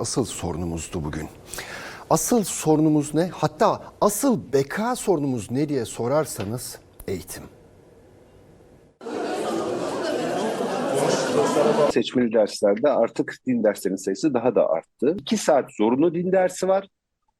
Asıl sorunumuzdu bugün. Asıl sorunumuz ne? Hatta asıl beka sorunumuz ne diye sorarsanız eğitim. Seçmeli derslerde artık din derslerinin sayısı daha da arttı. 2 saat zorunlu din dersi var.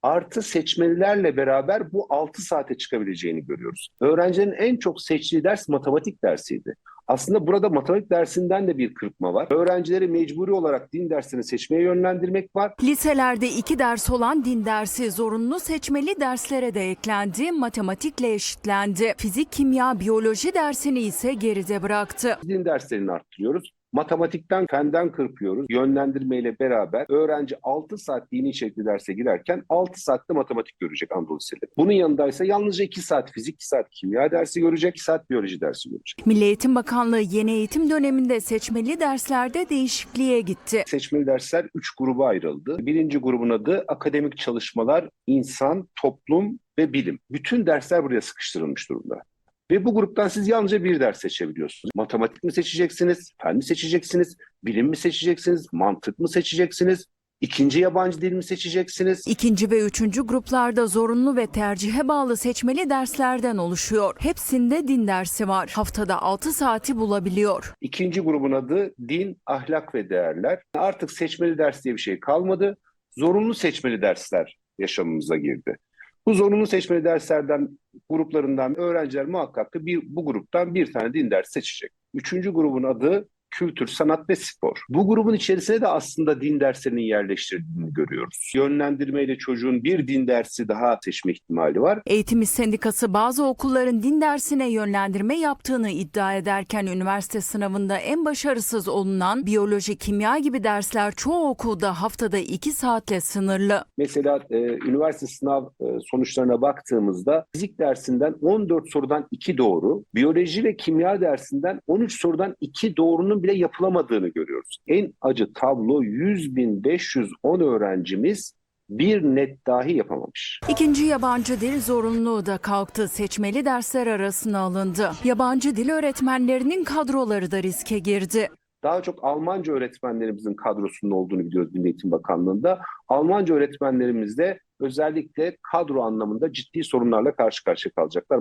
Artı seçmelilerle beraber bu 6 saate çıkabileceğini görüyoruz. Öğrencilerin en çok seçtiği ders matematik dersiydi. Aslında burada matematik dersinden de bir kırpma var. Öğrencileri mecburi olarak din derslerini seçmeye yönlendirmek var. Liselerde iki ders olan din dersi zorunlu seçmeli derslere de eklendi, matematikle eşitlendi. Fizik, kimya, biyoloji dersini ise geride bıraktı. Din derslerini arttırıyoruz. Matematikten, fenden kırpıyoruz. Yönlendirmeyle beraber öğrenci 6 saat dini içerikli derse girerken 6 saatte matematik görecek Anadolu Liseleri. Bunun yanında ise yalnızca 2 saat fizik, 2 saat kimya dersi görecek, 2 saat biyoloji dersi görecek. Milli Eğitim Bakanlığı yeni eğitim döneminde seçmeli derslerde değişikliğe gitti. Seçmeli dersler 3 gruba ayrıldı. Birinci grubun adı akademik çalışmalar, insan, toplum ve bilim. Bütün dersler buraya sıkıştırılmış durumda. Ve bu gruptan siz yalnızca bir ders seçebiliyorsunuz. Matematik mi seçeceksiniz, fen mi seçeceksiniz, bilim mi seçeceksiniz, mantık mı seçeceksiniz, ikinci yabancı dil mi seçeceksiniz? İkinci ve üçüncü gruplarda zorunlu ve tercihe bağlı seçmeli derslerden oluşuyor. Hepsinde din dersi var. Haftada 6 saati bulabiliyor. İkinci grubun adı din, ahlak ve değerler. Artık seçmeli ders diye bir şey kalmadı. Zorunlu seçmeli dersler yaşamımıza girdi. Bu zorunlu seçmeli derslerden gruplarından öğrenciler muhakkak ki bir, bu gruptan bir tane din dersi seçecek. Üçüncü grubun adı kültür, sanat ve spor. Bu grubun içerisine de aslında din derslerinin yerleştirdiğini görüyoruz. Yönlendirmeyle çocuğun bir din dersi daha seçme ihtimali var. Eğitim İş Sendikası bazı okulların din dersine yönlendirme yaptığını iddia ederken üniversite sınavında en başarısız olunan biyoloji, kimya gibi dersler çoğu okulda haftada 2 saatle sınırlı. Mesela e, üniversite sınav e, sonuçlarına baktığımızda fizik dersinden 14 sorudan 2 doğru, biyoloji ve kimya dersinden 13 sorudan 2 doğrunun bile yapılamadığını görüyoruz. En acı tablo 100.510 öğrencimiz bir net dahi yapamamış. İkinci yabancı dil zorunluluğu da kalktı. Seçmeli dersler arasına alındı. Yabancı dil öğretmenlerinin kadroları da riske girdi. Daha çok Almanca öğretmenlerimizin kadrosunun olduğunu biliyoruz Milli Eğitim Bakanlığı'nda. Almanca öğretmenlerimiz de özellikle kadro anlamında ciddi sorunlarla karşı karşıya kalacaklar.